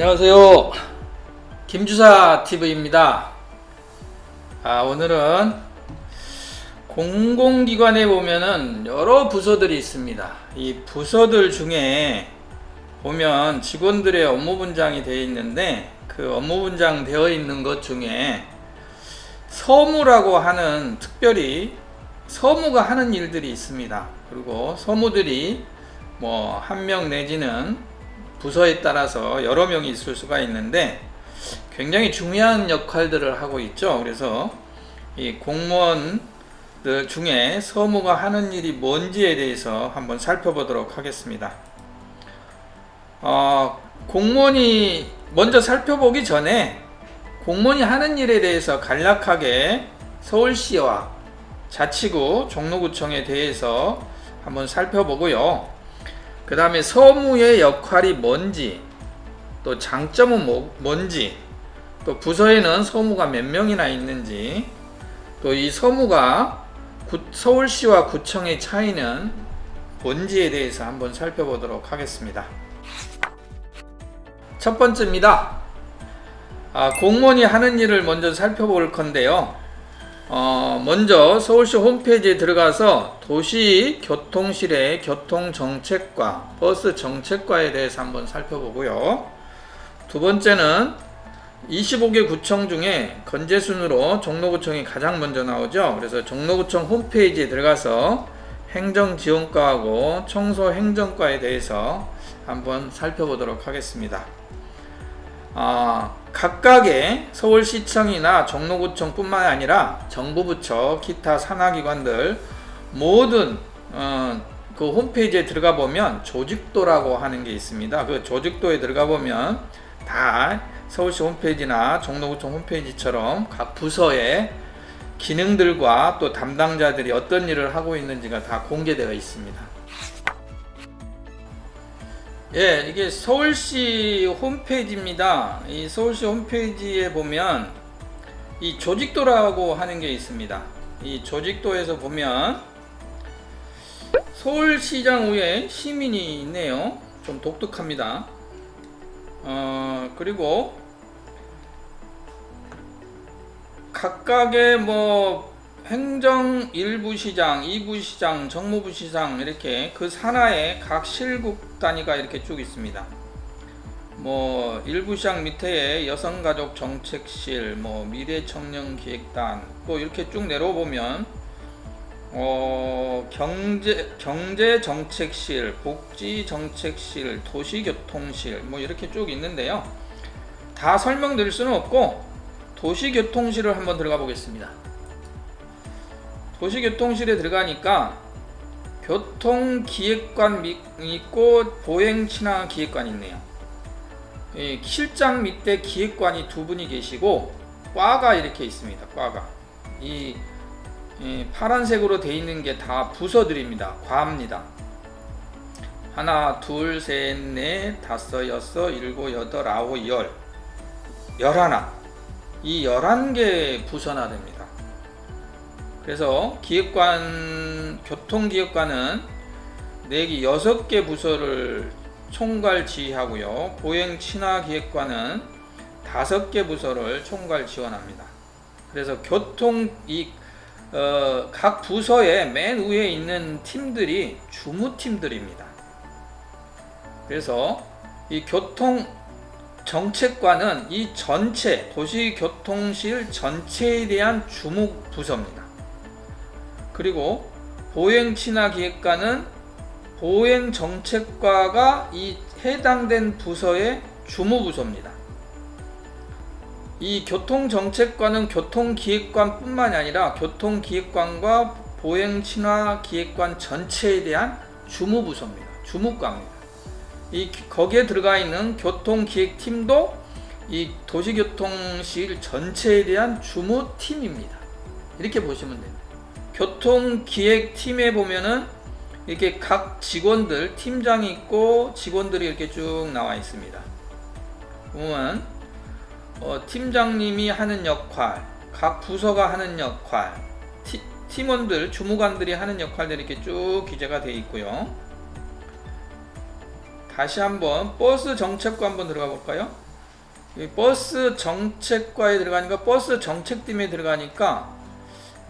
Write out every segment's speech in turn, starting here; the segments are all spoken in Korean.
안녕하세요. 김주사 TV입니다. 아, 오늘은 공공기관에 보면은 여러 부서들이 있습니다. 이 부서들 중에 보면 직원들의 업무 분장이 되어 있는데 그 업무 분장 되어 있는 것 중에 서무라고 하는 특별히 서무가 하는 일들이 있습니다. 그리고 서무들이 뭐 한 명 내지는 부서에 따라서 여러 명이 있을 수가 있는데 굉장히 중요한 역할들을 하고 있죠. 그래서 이 공무원들 중에 서무가 하는 일이 뭔지에 대해서 한번 살펴보도록 하겠습니다. 어, 공무원이 먼저 살펴보기 전에 공무원이 하는 일에 대해서 간략하게 서울시와 자치구 종로구청에 대해서 한번 살펴보고요. 그 다음에 서무의 역할이 뭔지, 또 장점은 뭐, 뭔지, 또 부서에는 서무가 몇 명이나 있는지, 또 이 서무가 구- 서울시와 구청의 차이는 뭔지에 대해서 한번 살펴보도록 하겠습니다. 첫 번째입니다. 아, 공무원이 하는 일을 먼저 살펴볼 건데요. 어, 먼저 서울시 홈페이지에 들어가서 도시교통실의 교통정책과 버스 정책과에 대해서 한번 살펴보고요. 두 번째는 25개 구청 중에 건재순으로 종로구청이 가장 먼저 나오죠. 그래서 종로구청 홈페이지에 들어가서 행정지원과하고 청소행정과에 대해서 한번 살펴보도록 하겠습니다. 아, 각각의 서울시청이나 종로구청뿐만 아니라 정부 부처, 기타 산하기관들 모든 어, 그 홈페이지에 들어가 보면 조직도라고 하는 게 있습니다. 그 조직도에 들어가 보면 다 서울시 홈페이지나 종로구청 홈페이지처럼 각 부서의 기능들과 또 담당자들이 어떤 일을 하고 있는지가 다 공개되어 있습니다. 예, 이게 서울시 홈페이지입니다. 이 서울시 홈페이지에 보면 이 조직도라고 하는 게 있습니다. 이 조직도에서 보면 서울시장 위에 시민이 있네요. 좀 독특합니다. 어, 그리고 각각의 뭐 행정 1부 시장, 2부 시장, 정무부 시장 이렇게 그 산하에 각 실국 단위가 이렇게 쭉 있습니다. 뭐 1부 시장 밑에 여성가족 정책실, 뭐 미래청년기획단 또 이렇게 쭉 내려보면 어, 경제 경제 정책실, 복지 정책실, 도시교통실 뭐 이렇게 쭉 있는데요. 다 설명드릴 수는 없고 도시교통실을 한번 들어가 보겠습니다. 도시교통실에 들어가니까 교통기획관 미- 있고 보행친화기획관이 있네요. 이 실장 밑에 기획관이 두 분이 계시고 과가 이렇게 있습니다. 과가 이, 이 파란색으로 돼 있는 게 다 부서들입니다. 과입니다. 하나, 둘, 셋, 넷, 다섯, 여섯, 일곱, 여덟, 아홉, 열, 열하나. 이 열한 개 부서나 됩니다. 그래서 기획관 교통기획관은 4개 6개 부서를 총괄 지휘하고요. 보행 친화 기획관은 5개 부서를 총괄 지원합니다. 그래서 교통 이각 부서의 맨 위에 있는 팀들이 주무팀들입니다. 그래서 이 교통 정책관은 이 전체 도시교통실 전체에 대한 주무 부서입니다. 그리고 보행 친화 기획관은 보행 정책과가 이 해당된 부서의 주무부서입니다. 이 교통정책관은 교통기획관뿐만이 아니라 교통기획관과 보행친화기획관 전체에 대한 주무부서입니다. 주무과입니다. 이 거기에 들어가 있는 교통기획팀도 이 도시교통실 전체에 대한 주무팀입니다. 이렇게 보시면 됩니다. 교통기획팀에 보면은 이렇게 각 직원들 팀장이 있고 직원들이 이렇게 쭉 나와 있습니다. 보면 어, 팀장님이 하는 역할, 각 부서가 하는 역할, 티- 팀원들 주무관들이 하는 역할들이 이렇게 쭉 기재가 되어 있고요. 다시 한번 버스 정책과 한번 들어가 볼까요? 이 버스 정책과에 들어가니까 버스 정책팀에 들어가니까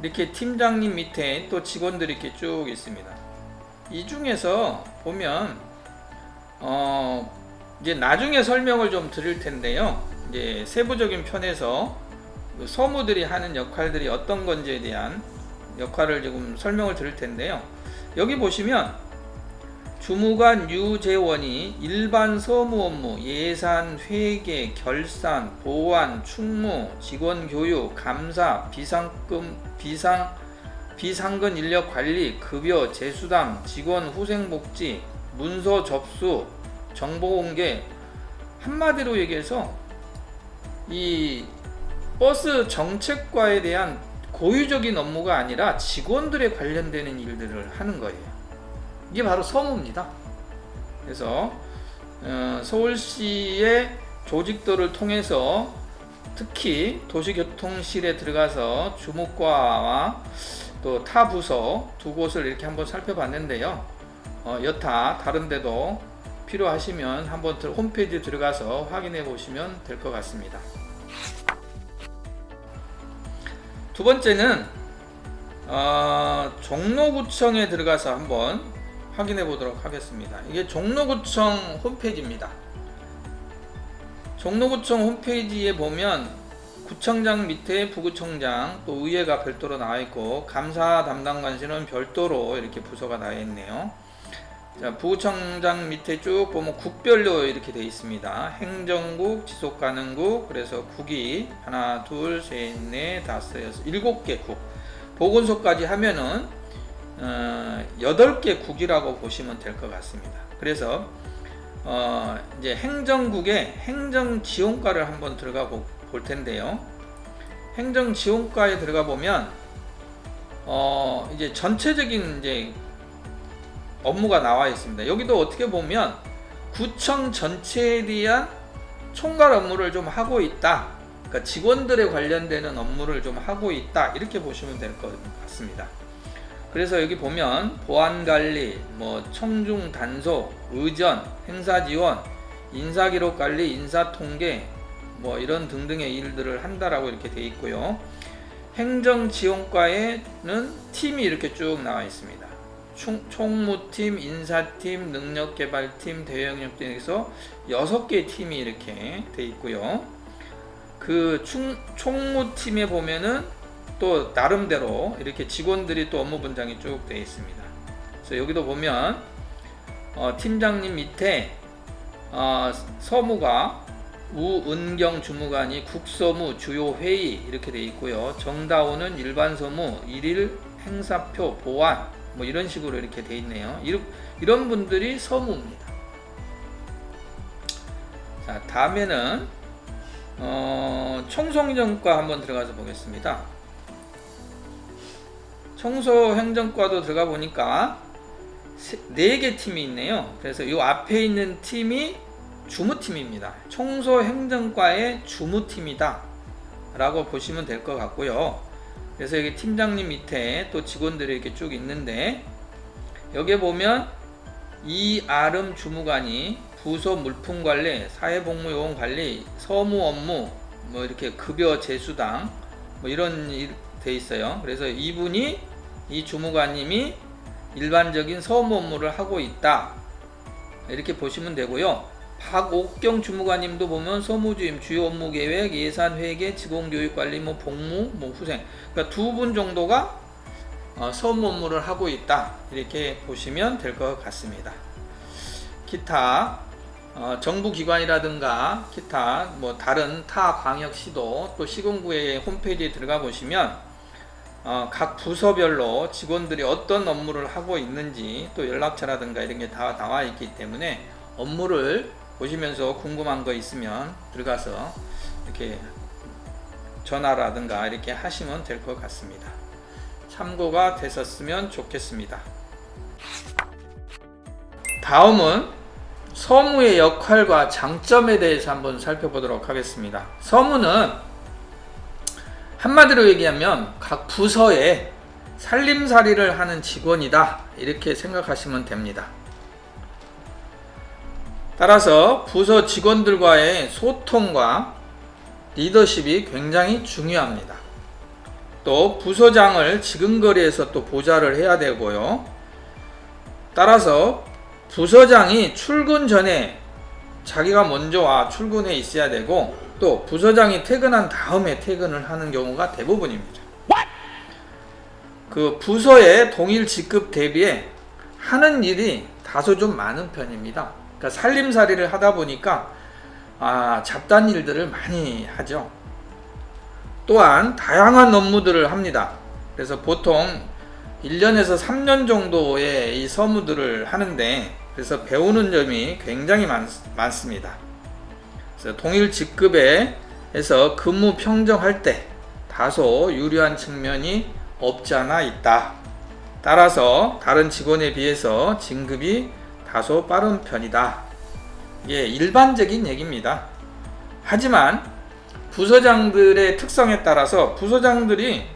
이렇게 팀장님 밑에 또 직원들이 이렇게 쭉 있습니다. 이 중에서 보면 어 이제 나중에 설명을 좀 드릴 텐데요. 이제 세부적인 편에서 그 서무들이 하는 역할들이 어떤 건지에 대한 역할을 지금 설명을 드릴 텐데요. 여기 보시면 주무관 유재원이 일반 서무 업무, 예산, 회계, 결산, 보안, 충무, 직원 교육, 감사, 비상금, 비상, 비상근 인력 관리, 급여, 재수당, 직원 후생복지, 문서 접수, 정보 공개 한마디로 얘기해서 이 버스 정책과에 대한 고유적인 업무가 아니라 직원들에 관련되는 일들을 하는 거예요. 이게 바로 서무입니다. 그래서 어, 서울시의 조직도를 통해서 특히 도시교통실에 들어가서 주무과와 또 타 부서 두 곳을 이렇게 한번 살펴봤는데요. 어, 여타 다른 데도 필요하시면 한번 들- 홈페이지 들어가서 확인해 보시면 될 것 같습니다. 두 번째는 어, 종로구청에 들어가서 한번 확인해 보도록 하겠습니다. 이게 종로구청 홈페이지입니다. 종로구청 홈페이지에 보면 구청장 밑에 부구청장 또 의회가 별도로 나와 있고 감사 담당 관실은 별도로 이렇게 부서가 나와 있네요. 자, 부구청장 밑에 쭉 보면 국별로 이렇게 되어 있습니다. 행정국, 지속가능국, 그래서 국이 하나, 둘, 셋, 넷, 다섯, 여섯, 일곱 개 국. 보건소까지 하면은 어, 여덟 개 국이라고 보시면 될 것 같습니다. 그래서 어, 이제 행정국의 행정지원과를 한번 들어가 보, 볼 텐데요. 행정지원과에 들어가 보면 어, 이제 전체적인 이제 업무가 나와 있습니다. 여기도 어떻게 보면 구청 전체에 대한 총괄 업무를 좀 하고 있다. 그러니까 직원들에 관련되는 업무를 좀 하고 있다. 이렇게 보시면 될 것 같습니다. 그래서 여기 보면 보안 관리, 뭐 청중 단속, 의전, 행사 지원, 인사 기록 관리, 인사 통계 뭐 이런 등등의 일들을 한다라고 이렇게 돼 있고요. 행정 지원과에는 팀이 이렇게 쭉 나와 있습니다. 총, 총무팀, 인사팀, 능력개발팀, 여섯 개의 팀이 이렇게 돼 있고요. 그 총, 총무팀에 보면은 또 나름대로 이렇게 직원들이 또 업무 분장이 쭉 되어 있습니다. 그래서 여기도 보면 어, 팀장님 밑에 어, 서무가 우은경 주무관이 국서무 주요 회의 이렇게 되어 있고요. 정다운은 일반 서무 일일 행사표 보안 뭐 이런 식으로 이렇게 돼 있네요. 이런, 분들이 서무입니다. 자 다음에는 어, 청소행정과 한번 들어가서 보겠습니다. 청소 행정과도 들어가 보니까 네 개 팀이 있네요. 그래서 이 앞에 있는 팀이 주무팀입니다. 청소 행정과의 주무팀이다. 라고 보시면 될 것 같고요. 그래서 여기 팀장님 밑에 또 직원들이 이렇게 쭉 있는데 여기에 보면 이아름 주무관이 부서 물품 관리, 사회복무요원 관리, 서무 업무, 뭐 이렇게 급여 재수당 뭐 이런 일돼 있어요. 그래서 이분이 이 주무관님이 일반적인 서무 업무를 하고 있다. 이렇게 보시면 되고요. 박옥경 주무관님도 보면 서무주임, 주요 업무 계획, 예산 회계, 직원 교육 관리, 뭐 복무, 뭐 후생. 그러니까 두 분 정도가 어, 서무 업무를 하고 있다. 이렇게 보시면 될 것 같습니다. 기타 어, 정부 기관이라든가 기타 뭐 다른 타 광역시도 또 시군구의 홈페이지에 들어가 보시면 어, 각 부서별로 직원들이 어떤 업무를 하고 있는지 또 연락처라든가 이런 게 다 나와 있기 때문에 업무를 보시면서 궁금한 거 있으면 들어가서 이렇게 전화라든가 이렇게 하시면 될 것 같습니다. 참고가 되셨으면 좋겠습니다. 다음은 서무의 역할과 장점에 대해서 한번 살펴보도록 하겠습니다. 서무는 한마디로 얘기하면 각 부서에 살림살이를 하는 직원이다. 이렇게 생각하시면 됩니다. 따라서 부서 직원들과의 소통과 리더십이 굉장히 중요합니다. 또 부서장을 지근거리에서 또 보좌를 해야 되고요. 따라서 부서장이 출근 전에 자기가 먼저 와 출근해 있어야 되고 또 부서장이 퇴근한 다음에 퇴근을 하는 경우가 대부분입니다. 그 부서의 동일 직급 대비에 하는 일이 다소 좀 많은 편입니다. 그러니까 살림살이를 하다 보니까 아, 잡다한 일들을 많이 하죠. 또한 다양한 업무들을 합니다. 그래서 보통 1년에서 3년 정도의 이 서무들을 하는데 그래서 배우는 점이 굉장히 많, 많습니다. 그래서 동일 직급에 해서 근무 평정할 때 다소 유리한 측면이 없지 않아 있다. 따라서 다른 직원에 비해서 진급이 다소 빠른 편이다. 이게 일반적인 얘기입니다. 하지만 부서장들의 특성에 따라서 부서장들이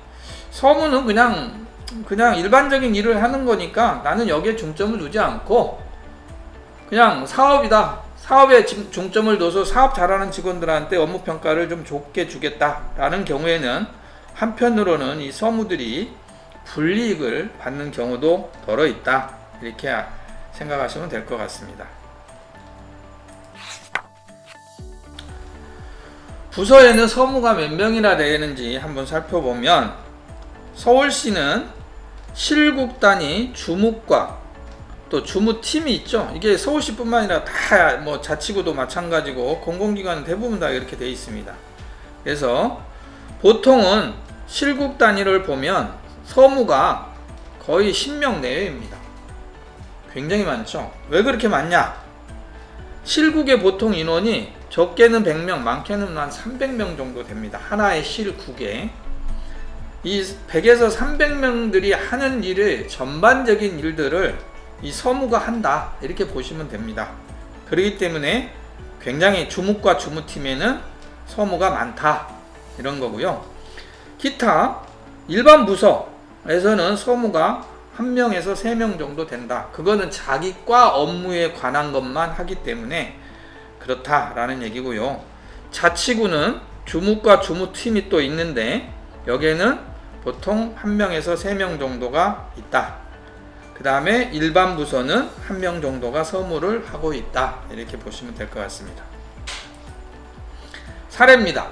서무는 그냥 그냥 일반적인 일을 하는 거니까 나는 여기에 중점을 두지 않고 그냥 사업이다. 사업에 중- 중점을 둬서 사업 잘하는 직원들한테 업무 평가를 좀 좋게 주겠다라는 경우에는 한편으로는 이 서무들이 불이익을 받는 경우도 덜어 있다. 이렇게 생각하시면 될 것 같습니다. 부서에는 서무가 몇 명이나 되는지 한번 살펴보면 서울시는 실국 단위 주무과 또 주무팀이 있죠. 이게 서울시뿐만 아니라 다 뭐 자치구도 마찬가지고 공공기관은 대부분 다 이렇게 돼 있습니다. 그래서 보통은 실국 단위를 보면 서무가 거의 10명 내외입니다. 굉장히 많죠. 왜 그렇게 많냐? 실국의 보통 인원이 적게는 100명, 많게는 한 300명 정도 됩니다. 하나의 실국에. 이 100에서 300명들이 하는 일을 전반적인 일들을 이 서무가 한다. 이렇게 보시면 됩니다. 그렇기 때문에 굉장히 주무과 주무팀에는 서무가 많다. 이런 거고요. 기타 일반 부서에서는 서무가 1명에서 3명 정도 된다. 그거는 자기 과 업무에 관한 것만 하기 때문에 그렇다라는 얘기고요. 자치구는 주무과 주무팀이 또 있는데 여기에는 보통 1명에서 3명 정도가 있다. 그 다음에 일반 부서는 1명 정도가 서무를 하고 있다. 이렇게 보시면 될 것 같습니다. 사례입니다.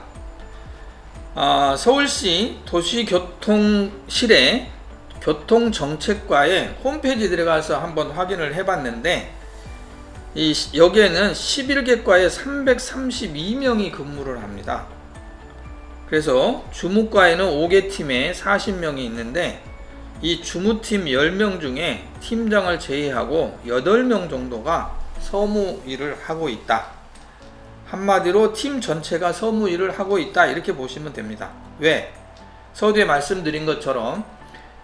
어, 서울시 도시교통실의 교통정책과의 홈페이지 들어가서 한번 확인을 해봤는데 이 시- 여기에는 11개 과에 332명이 근무를 합니다. 그래서 주무과에는 5개 팀에 40명이 있는데 이 주무팀 10명 중에 팀장을 제외하고 8명 정도가 서무 일을 하고 있다. 한마디로 팀 전체가 서무 일을 하고 있다. 이렇게 보시면 됩니다. 왜? 서두에 말씀드린 것처럼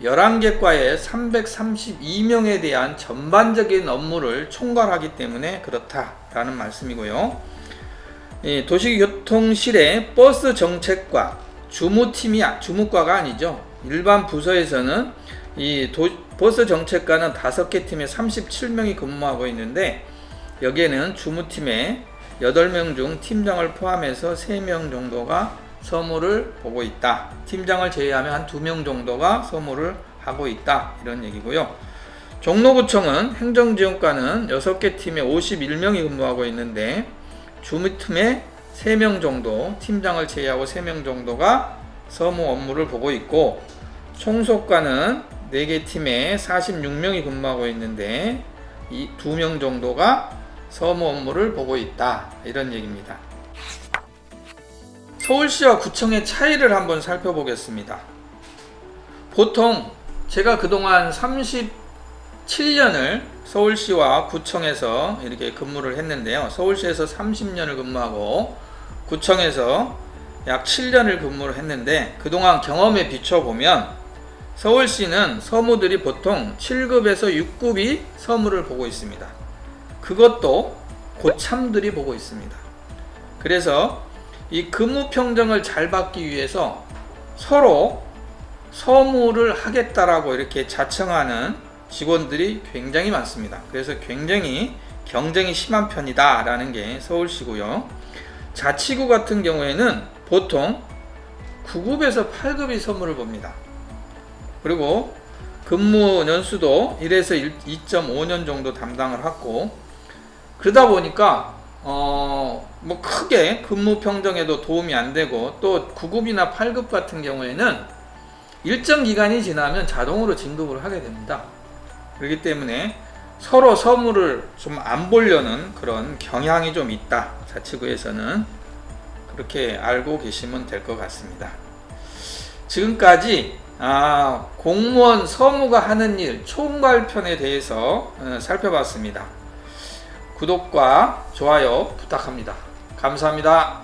11개 과에 332명에 대한 전반적인 업무를 총괄하기 때문에 그렇다라는 말씀이고요. 이 도시교통실의 버스 정책과 주무팀이 아- 주무과가 아니죠. 일반 부서에서는 이 도- 버스 정책과는 5개 팀에 37명이 근무하고 있는데 여기에는 주무팀에 8명 중 팀장을 포함해서 3명 정도가 서무를 보고 있다. 팀장을 제외하면 한 2명 정도가 서무를 하고 있다. 이런 얘기고요. 종로구청은 행정지원과는 6개 팀에 51명이 근무하고 있는데 주무팀에 3명 정도, 팀장을 제외하고 3명 정도가 서무 업무를 보고 있고 총속과는 4개 팀에 46명이 근무하고 있는데 이 2명 정도가 서무 업무를 보고 있다. 이런 얘기입니다. 서울시와 구청의 차이를 한번 살펴보겠습니다. 보통 제가 그동안 37년을 서울시와 구청에서 이렇게 근무를 했는데요. 서울시에서 30년을 근무하고 구청에서 약 7년을 근무를 했는데 그동안 경험에 비춰보면 서울시는 서무들이 보통 7급에서 6급이 서무를 보고 있습니다. 그것도 고참들이 보고 있습니다. 그래서 이 근무 평정을 잘 받기 위해서 서로 서무를 하겠다라고 이렇게 자청하는 직원들이 굉장히 많습니다. 그래서 굉장히 경쟁이 심한 편이다라는 게 서울시고요. 자치구 같은 경우에는 보통 9급에서 8급이 선물을 봅니다. 그리고 근무 연수도 1에서 2.5년 정도 담당을 하고 그러다 보니까 어 뭐 크게 근무 평정에도 도움이 안 되고 또 9급이나 8급 같은 경우에는 일정 기간이 지나면 자동으로 진급을 하게 됩니다. 그렇기 때문에 서로 서무를 좀안 보려는 그런 경향이 좀 있다. 자치구에서는 그렇게 알고 계시면 될 것 같습니다. 지금까지 아, 공무원 서무가 하는 일 총괄편에 대해서 어, 살펴봤습니다. 구독과 좋아요 부탁합니다. 감사합니다.